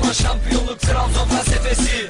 sevgimizi şampiyonluk Trabzon felsefesi.